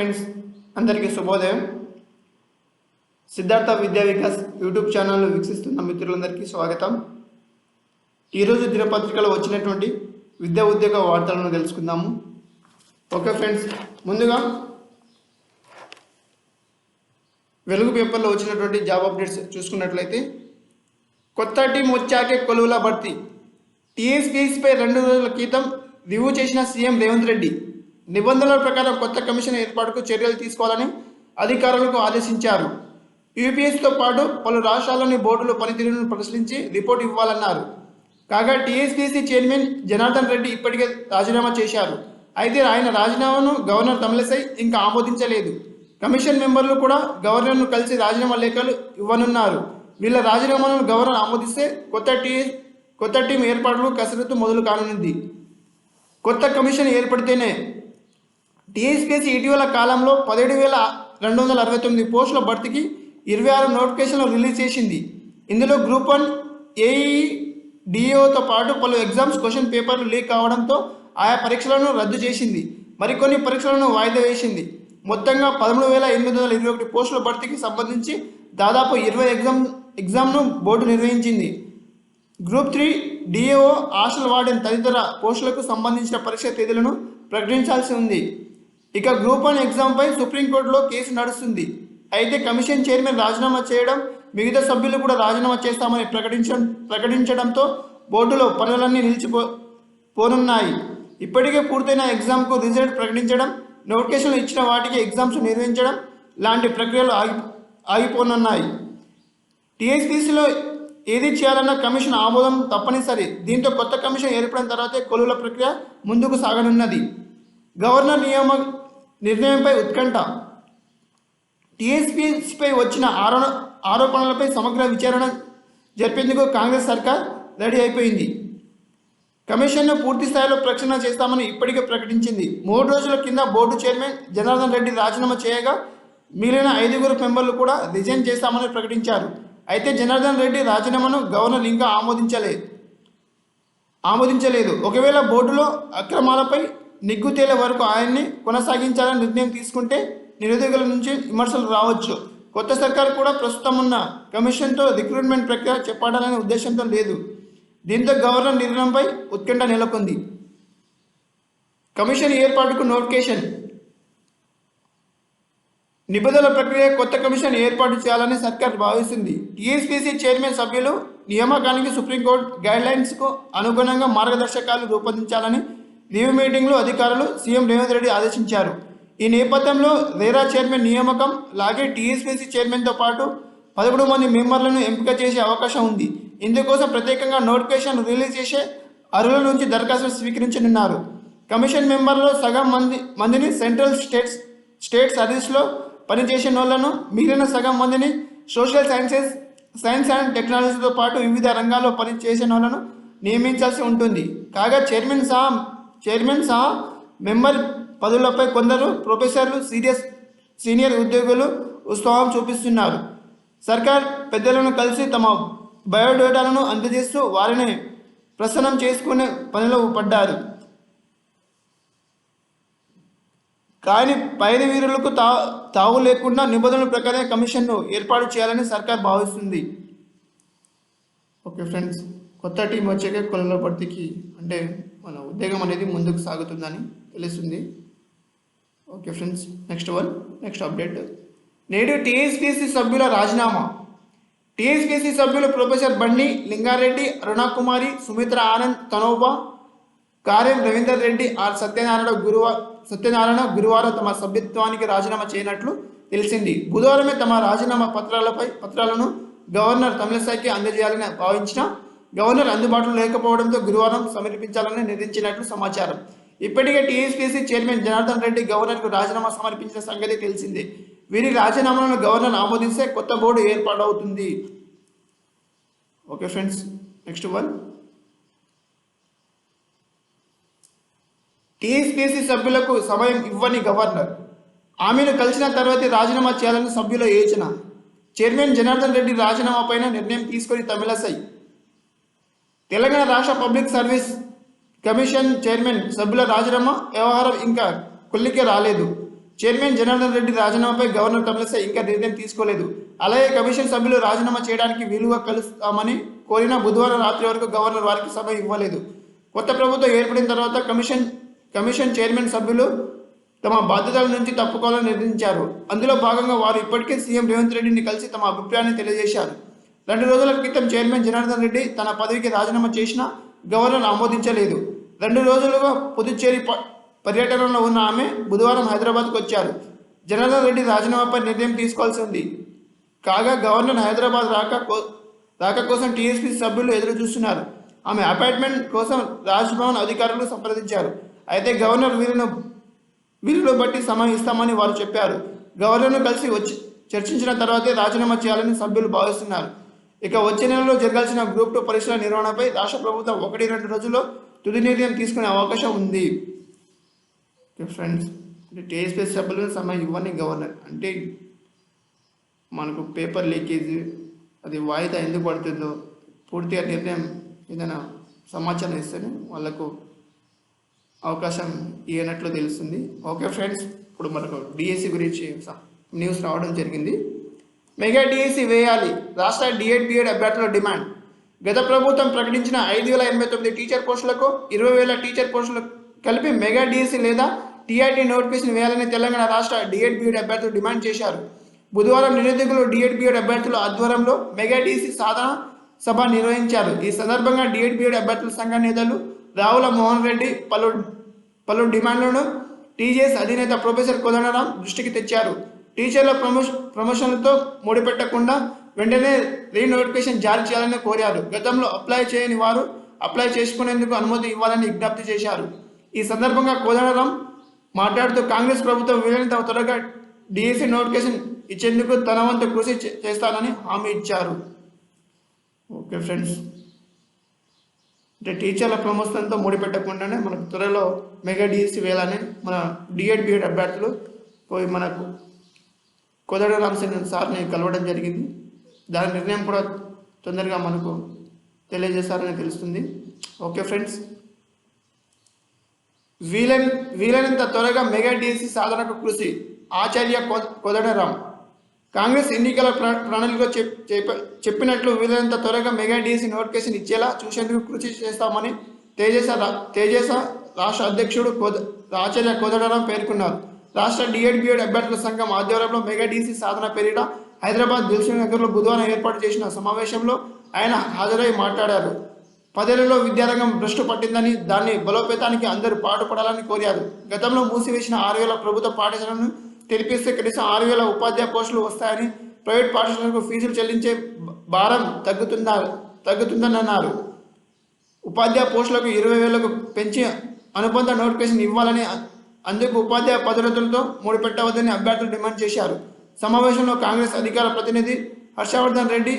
Friends అందరికీ శుభోదయం. సిద్ధార్థ విద్యా వికాస్ యూట్యూబ్ ఛానల్ను వీక్షిస్తున్న మిత్రులందరికీ స్వాగతం. ఈరోజు దినపత్రికలో వచ్చినటువంటి విద్యా ఉద్యోగ వార్తలను తెలుసుకుందాము. ఓకే ఫ్రెండ్స్ ముందుగా వెలుగు పేపర్లో వచ్చినటువంటి జాబ్ అప్డేట్స్ చూసుకున్నట్లయితే కొత్త టీం వచ్చాకే కొలువుల భర్తీ. టీఎస్పీఎస్పై రెండు రోజుల క్రితం రివ్యూ చేసిన సీఎం రేవంత్ రెడ్డి నిబంధనల ప్రకారం కొత్త కమిషన్ ఏర్పాటుకు చర్యలు తీసుకోవాలని అధికారులకు ఆదేశించారు. యూపీఎస్తో పాటు పలు రాష్ట్రాల్లోని బోర్డులు పనితీరును పరిశీలించి రిపోర్ట్ ఇవ్వాలన్నారు. కాగా టీఎస్పీసీ చైర్మన్ జనార్దన్ రెడ్డి ఇప్పటికే రాజీనామా చేశారు. అయితే ఆయన రాజీనామాను గవర్నర్ తమిళసై ఇంకా ఆమోదించలేదు. కమిషన్ మెంబర్లు కూడా గవర్నర్ను కలిసి రాజీనామా లేఖలు ఇవ్వనున్నారు. వీళ్ళ రాజీనామాలను గవర్నర్ ఆమోదిస్తే కొత్త టీ కొత్త టీం ఏర్పాట్లు కసరత్తు మొదలు కానుంది. కొత్త కమిషన్ ఏర్పడితేనే టీఎస్పీఎస్సీ ఇటీవల కాలంలో పదిహేడు వేల రెండు వందల అరవై తొమ్మిది పోస్టుల భర్తీకి ఇరవై ఆరు నోటిఫికేషన్లు రిలీజ్ చేసింది. ఇందులో గ్రూప్ వన్ ఏఈ డిఓతో పాటు పలు ఎగ్జామ్స్ క్వశ్చన్ పేపర్లు లీక్ కావడంతో ఆయా పరీక్షలను రద్దు చేసింది. మరికొన్ని పరీక్షలను వాయిదా వేసింది. మొత్తంగా పదమూడు వేల ఎనిమిది వందల ఇరవై ఒకటి పోస్టుల భర్తీకి సంబంధించి దాదాపు ఇరవై ఎగ్జామ్ ఎగ్జామ్ను బోర్డు నిర్వహించింది. Group three DAO hostel warden తదితర పోస్టులకు సంబంధించిన పరీక్ష తేదీలను ప్రకటించాల్సి ఉంది. ఇక గ్రూప్ వన్ ఎగ్జామ్పై సుప్రీంకోర్టులో కేసు నడుస్తుంది. అయితే కమిషన్ చైర్మన్ రాజీనామా చేయడం మిగతా సభ్యులు కూడా రాజీనామా చేస్తామని ప్రకటించడం ప్రకటించడంతో బోర్డులో పనులన్నీ నిలిచిపో పోనున్నాయి. ఇప్పటికే పూర్తయిన ఎగ్జామ్కు రిజల్ట్ ప్రకటించడం నోటిఫికేషన్లు ఇచ్చిన వాటికి ఎగ్జామ్స్ నిర్వహించడం లాంటి ప్రక్రియలు ఆగి ఆగిపోనున్నాయి. టీఎస్పీసీలో ఏది చేయాలన్న కమిషన్ ఆమోదం తప్పనిసరి. దీంతో కొత్త కమిషన్ ఏర్పడిన తర్వాతే కొలువుల ప్రక్రియ ముందుకు సాగనున్నది. గవర్నర్ నియమ నిర్ణయంపై ఉత్కంఠ. టీఎస్పీపై వచ్చిన ఆరో ఆరోపణలపై సమగ్ర విచారణ జరిపేందుకు కాంగ్రెస్ సర్కార్ రెడీ అయిపోయింది. కమిషన్ను పూర్తి స్థాయిలో ప్రక్షాళన చేస్తామని ఇప్పటికే ప్రకటించింది. మూడు రోజుల కింద బోర్డు చైర్మన్ జనార్దన్ రెడ్డి రాజీనామా చేయగా మిగిలిన ఐదుగురు మెంబర్లు కూడా రిజైన్ చేస్తామని ప్రకటించారు. అయితే జనార్దన్ రెడ్డి రాజీనామాను గవర్నర్ ఇంకా ఆమోదించలేదు ఆమోదించలేదు. ఒకవేళ బోర్డులో అక్రమాలపై నిగ్గుతేల వరకు ఆయన్ని కొనసాగించాలని నిర్ణయం తీసుకుంటే నిరుద్యోగుల నుంచి విమర్శలు రావచ్చు. కొత్త సర్కార్ కూడా ప్రస్తుతం ఉన్న కమిషన్తో రిక్రూట్మెంట్ ప్రక్రియ చేపట్టాలనే ఉద్దేశంతో లేదు. దీంతో గవర్నర్ నిర్ణయంపై ఉత్కంఠ నెలకొంది. కమిషన్ ఏర్పాటుకు నోటిఫికేషన్. నిబంధనల ప్రక్రియ కొత్త కమిషన్ ఏర్పాటు చేయాలని సర్కార్ భావిస్తుంది. టీఎస్పీసీ చైర్మన్ సభ్యులు నియామకానికి సుప్రీంకోర్టు గైడ్లైన్స్కు అనుగుణంగా మార్గదర్శకాలు రూపొందించాలని లీవ్ మీటింగ్లో అధికారులు సీఎం రేవంత్ రెడ్డి ఆదేశించారు. ఈ నేపథ్యంలో రేరా చైర్మన్ నియామకం లాగే టీఎస్పీసీ చైర్మన్తో పాటు పదకొండు మంది మెంబర్లను ఎంపిక చేసే అవకాశం ఉంది. ఇందుకోసం ప్రత్యేకంగా నోటిఫికేషన్ రిలీజ్ చేసే అర్హుల నుంచి దరఖాస్తులు స్వీకరించనున్నారు. కమిషన్ మెంబర్లో సగం మంది మందిని సెంట్రల్ స్టేట్స్ స్టేట్ సర్వీస్లో పనిచేసిన వాళ్ళను మిగిలిన సగం మందిని సోషల్ సైన్సెస్ సైన్స్ అండ్ టెక్నాలజీతో పాటు వివిధ రంగాల్లో పనిచేసిన వాళ్ళను నియమించాల్సి ఉంటుంది. కాగా చైర్మన్ సహా చైర్మన్ సహా మెంబర్ పదవులపై కొందరు ప్రొఫెసర్లు సీరియస్ సీనియర్ ఉద్యోగులు ఉత్సాహం చూపిస్తున్నారు. సర్కార్ పెద్దలను కలిసి తమ బయోడేటాలను అందజేస్తూ వారిని ప్రసన్నం చేసుకునే పనిలో పడ్డారు. కానీ పైన వీరులకు తా తావు లేకుండా నిబంధనల ప్రకారమే కమిషన్ను ఏర్పాటు చేయాలని సర్కార్ భావిస్తుంది. ఓకే ఫ్రెండ్స్ కొత్త టీం వచ్చాక కొలలో పడికి అంటే మన ఉద్యోగం అనేది ముందుకు సాగుతుందని తెలుస్తుంది. Okay friends next one next update నేడు టీఎస్పీసీ సభ్యుల రాజీనామా. టీఎస్పీసీ సభ్యులు ప్రొఫెసర్ బండి లింగారెడ్డి అరుణాకుమారి సుమిత్ర ఆనంద్ తనోబా కార్యం రవీందర్ రెడ్డి ఆర్ సత్యనారాయణ గురువా సత్యనారాయణ గురువారం తమ సభ్యత్వానికి రాజీనామా చేయనట్లు తెలిసింది. బుధవారమే తమ రాజీనామా పత్రాలపై పత్రాలను గవర్నర్ తమిళసాయికి అందజేయాలని భావించిన గవర్నర్ అందుబాటులో లేకపోవడంతో గురువారం సమర్పించాలని నిర్ణయించినట్లు సమాచారం. ఇప్పటికే టీఎస్పీసీ చైర్మన్ జనార్దన్ రెడ్డి గవర్నర్కు రాజీనామా సమర్పించిన సంగతి తెలిసిందే. వీరి రాజీనామాలను గవర్నర్ ఆమోదిస్తే కొత్త board ఏర్పాటవుతుంది. Okay friends next one. TSPC సభ్యులకు సమయం ఇవ్వని గవర్నర్. ఆమెను కలిసిన తర్వాత రాజీనామా చేయాలని సభ్యుల యోచన. చైర్మన్ జనార్దన్ రెడ్డి రాజీనామా పైన నిర్ణయం తీసుకొని తమిళసై తెలంగాణ రాష్ట్ర పబ్లిక్ సర్వీస్ కమిషన్ చైర్మన్ సభ్యుల రాజీనామా వ్యవహారం ఇంకా కొల్లికే రాలేదు. చైర్మన్ జనార్దన్ రెడ్డి రాజీనామాపై గవర్నర్ తమిళసై ఇంకా నిర్ణయం తీసుకోలేదు. అలాగే కమిషన్ సభ్యులు రాజీనామా చేయడానికి వీలుగా కలుస్తామని కోరిన బుధవారం రాత్రి వరకు గవర్నర్ వారికి సభ ఇవ్వలేదు. కొత్త ప్రభుత్వం ఏర్పడిన తర్వాత కమిషన్ కమిషన్ చైర్మన్ సభ్యులు తమ బాధ్యతల నుంచి తప్పుకోవాలని నిర్ణయించారు. అందులో భాగంగా వారు ఇప్పటికే సీఎం రేవంత్ రెడ్డిని కలిసి తమ అభిప్రాయాన్ని తెలియజేశారు. రెండు రోజుల క్రితం చైర్మన్ జనార్దన్ రెడ్డి తన పదవికి రాజీనామా చేసినా గవర్నర్ ఆమోదించలేదు. రెండు రోజులుగా పుదుచ్చేరి పర్యటనలో ఉన్న ఆమె బుధవారం హైదరాబాద్కు వచ్చారు. జనార్దన్ రెడ్డి రాజీనామాపై నిర్ణయం తీసుకోవాల్సి ఉంది. కాగా గవర్నర్ హైదరాబాద్ రాక కో- రాక కోసం టీఎస్పీ సభ్యులు ఎదురు చూస్తున్నారు. ఆమె అపాయింట్మెంట్ కోసం రాజ్భవన్ అధికారులు సంప్రదించారు. అయితే గవర్నర్ వీరిని వీరిలో బట్టి సమయం ఇస్తామని వారు చెప్పారు. గవర్నర్ను కలిసి వచ్చి చర్చించిన తర్వాతే రాజీనామా చేయాలని సభ్యులు భావిస్తున్నారు. ఇక వచ్చే నెలలో జరగాల్సిన గ్రూప్ టూ పరీక్షల నిర్వహణపై రాష్ట్ర ప్రభుత్వం ఒకటి రెండు రోజుల్లో తుది నిర్ణయం తీసుకునే అవకాశం ఉంది. ఫ్రెండ్స్ అంటే టీఎస్పీ సభ్యులు సమయం ఇవ్వని గవర్నర్ అంటే మనకు పేపర్ లీకేజ్ అది వాయిదా ఎందుకు పడుతుందో పూర్తిగా నిర్ణయం ఏదైనా సమాచారం ఇస్తేనే వాళ్ళకు అవకాశం ఇవ్వనట్లు తెలుస్తుంది. ఓకే ఫ్రెండ్స్ ఇప్పుడు మనకు డిఎస్సి గురించి స- న్యూస్ రావడం జరిగింది. మెగా డిఎస్సి వేయాలి. రాష్ట్ర డిఎడ్ బిఎడ్ అభ్యర్థుల డిమాండ్. గత ప్రభుత్వం ప్రకటించిన ఐదు వేల ఎనభై తొమ్మిది టీచర్ పోస్టులకు ఇరవై వేల టీచర్ పోస్టులు కలిపి మెగా డిఎస్సి లేదా టీఆర్టీ నోటిఫికేషన్ వేయాలని తెలంగాణ రాష్ట్ర డిఎడ్ బిఎడ్ అభ్యర్థులు డిమాండ్ చేశారు. బుధవారం నిరుద్యోగులు డిఎడ్ బిఎడ్ అభ్యర్థుల ఆధ్వర్యంలో మెగా డిఎస్సి సాధన సభ నిర్వహించారు. ఈ సందర్భంగా డిఎడ్ బిఎడ్ అభ్యర్థుల సంఘ నేతలు రావుల మోహన్ రెడ్డి పలు పలు డిమాండ్లను టీజేఎస్ అధినేత ప్రొఫెసర్ కోదండరాం దృష్టికి తెచ్చారు. టీచర్ల ప్రమోషన్ ప్రమోషన్లతో ముడిపెట్టకుండా వెంటనే రీనోటిఫికేషన్ జారీ చేయాలని కోరారు. గతంలో అప్లై చేయని వారు అప్లై చేసుకునేందుకు అనుమతి ఇవ్వాలని విజ్ఞప్తి చేశారు. ఈ సందర్భంగా కోదండరాం మాట్లాడుతూ కాంగ్రెస్ ప్రభుత్వం వీలైనంత త్వరగా డిఎస్సి నోటిఫికేషన్ ఇచ్చేందుకు తన వంతు కృషి చేస్తానని హామీ ఇచ్చారు. Okay friends. అంటే టీచర్ల ప్రమోషన్తో ముడిపెట్టకుండానే మనకు త్వరలో మెగా డిఎస్సి వేయాలని మన డిఎడ్ బిఎడ్ అభ్యర్థులు పోయి మనకు కోదాడ రామచంద్రన్ సార్ని కలవడం జరిగింది. దాని నిర్ణయం కూడా తొందరగా మనకు తెలియజేస్తారని తెలుస్తుంది. Okay friends. వీలైన వీలైనంత త్వరగా మెగా డిఎస్సి సాధనకు కృషి ఆచార్య కొ- కాంగ్రెస్ ఎన్నికల ప్ర- ప్రణాళికలో చెప్- చెప్పినట్లు వీలైనంత త్వరగా మెగా డిఎస్సి నోటిఫికేషన్ ఇచ్చేలా చూసేందుకు కృషి చేస్తామని తేజస రా- తేజస రాష్ట్ర అధ్యక్షుడు కోద ఆచార్య కోదండరాం పేర్కొన్నారు. రాష్ట్ర డిఎడ్ బిఎడ్ అభ్యర్థుల సంఘం ఆధ్వర్యంలో మెగా డీసీ సాధన పేరిట హైదరాబాద్ దిల్సుఖ్ నగర్లో బుధవారం ఏర్పాటు చేసిన సమావేశంలో ఆయన హాజరై మాట్లాడారు. పదేళ్ళలో విద్యారంగం భ్రష్టు పట్టిందని దాన్ని బలోపేతానికి అందరూ పాటుపడాలని కోరారు. గతంలో మూసివేసిన ఆరు వేల ప్రభుత్వ పాఠశాలను తెరిపిస్తే కనీసం ఆరు వేల ఉపాధ్యాయ పోస్టులు వస్తాయని ప్రైవేట్ పాఠశాలకు ఫీజులు చెల్లించే భారం తగ్గుతుందా తగ్గుతుందని అన్నారు ఉపాధ్యాయ పోస్టులకు ఇరవై వేలకు పెంచి అనుబంధ నోటిఫికేషన్ ఇవ్వాలని అందుకు ఉపాధ్యాయ పదరతులతో మూడు పెట్టవద్దని అభ్యర్థులు డిమాండ్ చేశారు. సమావేశంలో కాంగ్రెస్ అధికార ప్రతినిధి హర్షవర్ధన్ రెడ్డి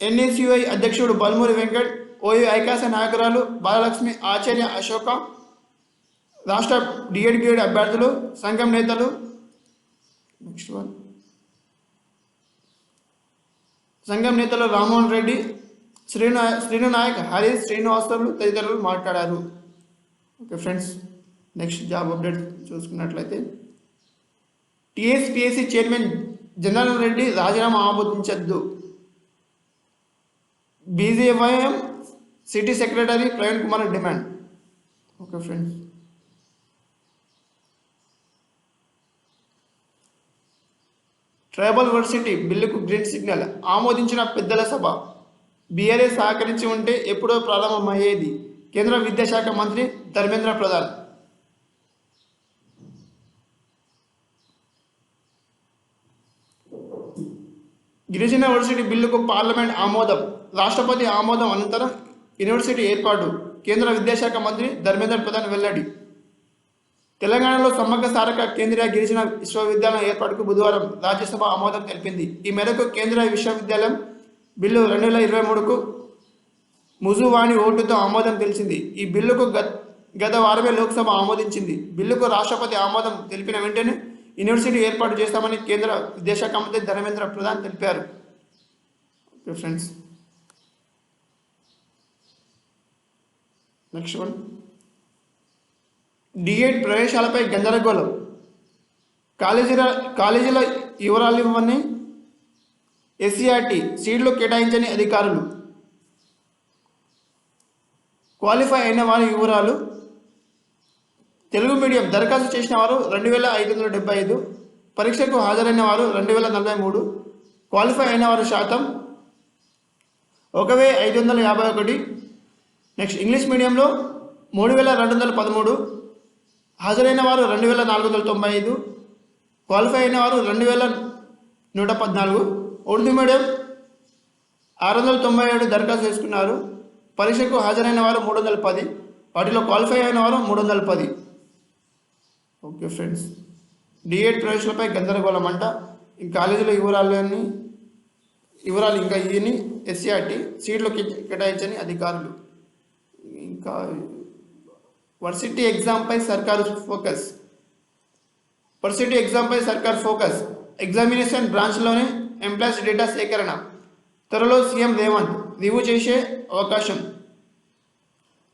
ఎన్ఏసిఐ అధ్యక్షుడు బల్మూరి వెంకట్ ఓయూ ఐకాస నాయకురాలు బాలలక్ష్మి ఆచార్య అశోక రాష్ట్ర డిఎడ్ బిఎడ్ అభ్యర్థులు సంఘం నేతలు నెక్స్ట్ వన్ సంఘం నేతలు రామ్మోహన్ రెడ్డి శ్రీను శ్రీను నాయక్ హరీష్ శ్రీనివాసరావు తదితరులు మాట్లాడారు. Okay friends. Next job update చూసుకున్నట్లయితే. టీఎస్పిఎస్సి చైర్మన్ జనరల్ రెడ్డి రాజీనామా ఆమోదించద్దు. BJYM city secretary Praveen Kumar demand. Okay friends. Tribal varsity బిల్లుకు గ్రీన్ సిగ్నల్ ఆమోదించిన పెద్దల సభ. బీఆర్ఏ సహకరించి ఉంటే ఎప్పుడో ప్రారంభమయ్యేది. కేంద్ర విద్యాశాఖ మంత్రి ధర్మేంద్ర ప్రధాన్. గిరిజన యూనివర్సిటీ బిల్లుకు పార్లమెంట్ ఆమోదం రాష్ట్రపతి ఆమోదం అనంతరం యూనివర్సిటీ ఏర్పాటు కేంద్ర విద్యాశాఖ మంత్రి ధర్మేంద్ర ప్రధాన్ వెల్లడి. తెలంగాణలో సమగ్ర సారక కేంద్రీయ గిరిజన విశ్వవిద్యాలయం ఏర్పాటుకు బుధవారం రాజ్యసభ ఆమోదం తెలిపింది. ఈ మేరకు కేంద్రీయ విశ్వవిద్యాలయం బిల్లు రెండు వేల ఇరవై మూడుకు ముజువాణి ఓటుతో ఆమోదం తెలిసింది. ఈ బిల్లుకు గత గత వారమే లోక్సభ ఆమోదించింది. బిల్లుకు రాష్ట్రపతి ఆమోదం తెలిపిన వెంటనే యూనివర్సిటీ ఏర్పాటు చేస్తామని కేంద్ర విద్యాశాఖ మంత్రి ధర్మేంద్ర ప్రధాన్ తెలిపారు. Okay friends next one DEd ప్రవేశాలపై గందరగోళం. కాలేజీల కాలేజీల వివరాలు ఇవ్వని ఎస్సీఆర్టీ సీట్లు కేటాయించని అధికారులు. క్వాలిఫై అయిన వారి వివరాలు తెలుగు మీడియం దరఖాస్తు చేసిన వారు రెండు వేల ఐదు వందల డెబ్బై ఐదు పరీక్షకు హాజరైన వారు రెండు వేల నలభై మూడు క్వాలిఫై అయిన వారు శాతం ఒక వెయ్యి ఐదు వందల యాభై ఒకటి నెక్స్ట్ ఇంగ్లీష్ మీడియంలో మూడు వేల రెండు వందల పదమూడు హాజరైన వారు రెండు వేల నాలుగు వందల తొంభై ఐదు క్వాలిఫై అయిన వారు రెండు వేల నూట పద్నాలుగు ఉర్దూ మీడియం ఆరు వందల తొంభై ఏడు దరఖాస్తు చేసుకున్నారు పరీక్షకు హాజరైన వారు మూడు వందల పది వాటిలో క్వాలిఫై అయిన వారు మూడు వందల పది. ఓకే ఫ్రెండ్స్ డిఎడ్ ప్రవేశాలపై గందరగోళం అంట ఈ కాలేజీలో వివరాలని వివరాలు ఇంకా ఇవన్నీ ఎస్సీఆర్టీ సీట్లు కేటాయించని అధికారులు. ఇంకా వర్సిటీ ఎగ్జామ్పై సర్కారు ఫోకస్. వర్సిటీ ఎగ్జామ్పై సర్కార్ ఫోకస్. ఎగ్జామినేషన్ బ్రాంచ్లోనే ఎంప్లాయీస్ డేటా సేకరణ. త్వరలో సీఎం రేవంత్ రివ్యూ చేసే అవకాశం.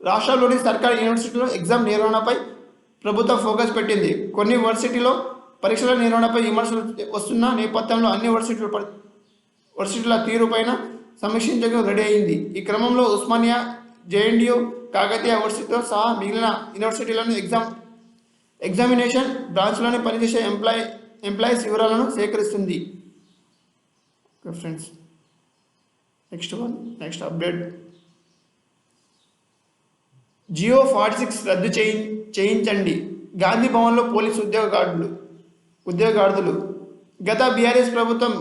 రాష్ట్రంలోని సర్కారీ యూనివర్సిటీలో ఎగ్జామ్ నిర్వహణపై ప్రభుత్వం ఫోకస్ పెట్టింది. కొన్ని వర్సిటీలో పరీక్షల నిర్వహణపై విమర్శలు వస్తున్న నేపథ్యంలో అన్ని వర్సిటీలు యూనివర్సిటీల తీరుపైన సమీక్షించడం రెడీ అయింది. ఈ క్రమంలో ఉస్మానియా జేఎన్డియూ కాకతీయ యూనివర్సిటీతో సహా మిగిలిన యూనివర్సిటీలను ఎగ్జామ్ ఎగ్జామినేషన్ బ్రాంచ్లోనే పనిచేసే ఎంప్లాయ్ ఎంప్లాయీస్ వివరాలను సేకరిస్తుంది. Friends next one next update. Jio forty six రద్దు చేయి చేయించండి. గాంధీ భవన్లో పోలీసు ఉద్యోగార్థులు ఉద్యోగార్థులు గత బీఆర్ఎస్ ప్రభుత్వం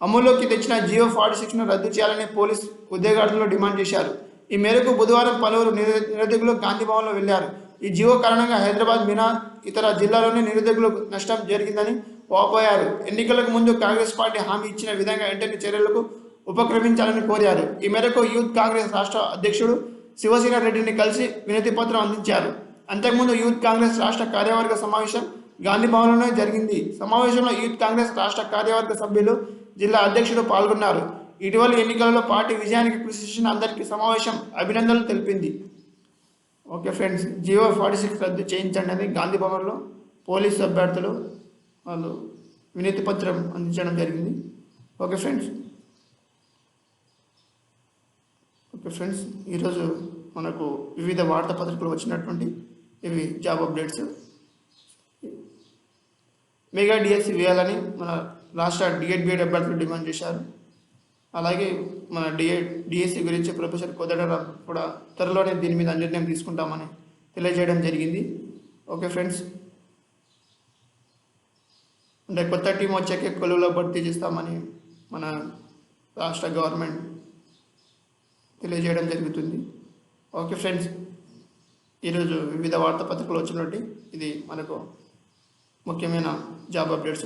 అమలులోకి తెచ్చిన జియో ఫార్టీ సిక్స్ను రద్దు చేయాలని పోలీస్ ఉద్యోగార్థులు డిమాండ్ చేశారు. ఈ మేరకు బుధవారం పలువురు నిరుద్యోగులు గాంధీ భవన్లో వెళ్ళారు. ఈ జియో కారణంగా హైదరాబాద్ మినా ఇతర జిల్లాలోని నిరుద్యోగులకు నష్టం జరిగిందని వాపోయారు. ఎన్నికలకు ముందు కాంగ్రెస్ పార్టీ హామీ ఇచ్చిన విధంగా వెంటనే చర్యలకు ఉపక్రమించాలని కోరారు. ఈ మేరకు యూత్ కాంగ్రెస్ రాష్ట్ర అధ్యక్షుడు శివసేన రెడ్డిని కలిసి వినతి పత్రం అందించారు. అంతకుముందు యూత్ కాంగ్రెస్ రాష్ట్ర కార్యవర్గ సమావేశం గాంధీ భవన్లోనే జరిగింది. సమావేశంలో యూత్ కాంగ్రెస్ రాష్ట్ర కార్యవర్గ సభ్యులు జిల్లా అధ్యక్షుడు పాల్గొన్నారు. ఇటీవల ఎన్నికలలో పార్టీ విజయానికి కృషి చేసిన అందరికీ సమావేశం అభినందనలు తెలిపింది. Okay friends Jio forty six రద్దు చేయించండి అని గాంధీ భవన్లో పోలీసు అభ్యర్థులు వాళ్ళు వినతి పత్రం అందించడం జరిగింది. Okay friends. ఓకే ఫ్రెండ్స్ ఈరోజు మనకు వివిధ వార్తాపత్రికలు వచ్చినటువంటి ఇవి జాబ్ అప్డేట్స్. మెగా డిఎస్సి వేయాలని మన రాష్ట్ర డిఎడ్ బిఎడ్ అభ్యర్థులు డిమాండ్ చేశారు. అలాగే మన డిఎడ్ డిఎస్సి గురించి ప్రొఫెసర్ కోదడరావు కూడా త్వరలోనే దీని మీద నిర్ణయం తీసుకుంటామని తెలియజేయడం జరిగింది. Okay friends. అంటే కొత్త టీం వచ్చాకే కొలువులో భర్తీ చేస్తామని మన రాష్ట్ర గవర్నమెంట్ తెలియజేయడం జరుగుతుంది. ఓకే ఫ్రెండ్స్ ఈరోజు వివిధ వార్తాపత్రికలు వచ్చినట్టు ఇది మనకు ముఖ్యమైన జాబ్ అప్డేట్స్.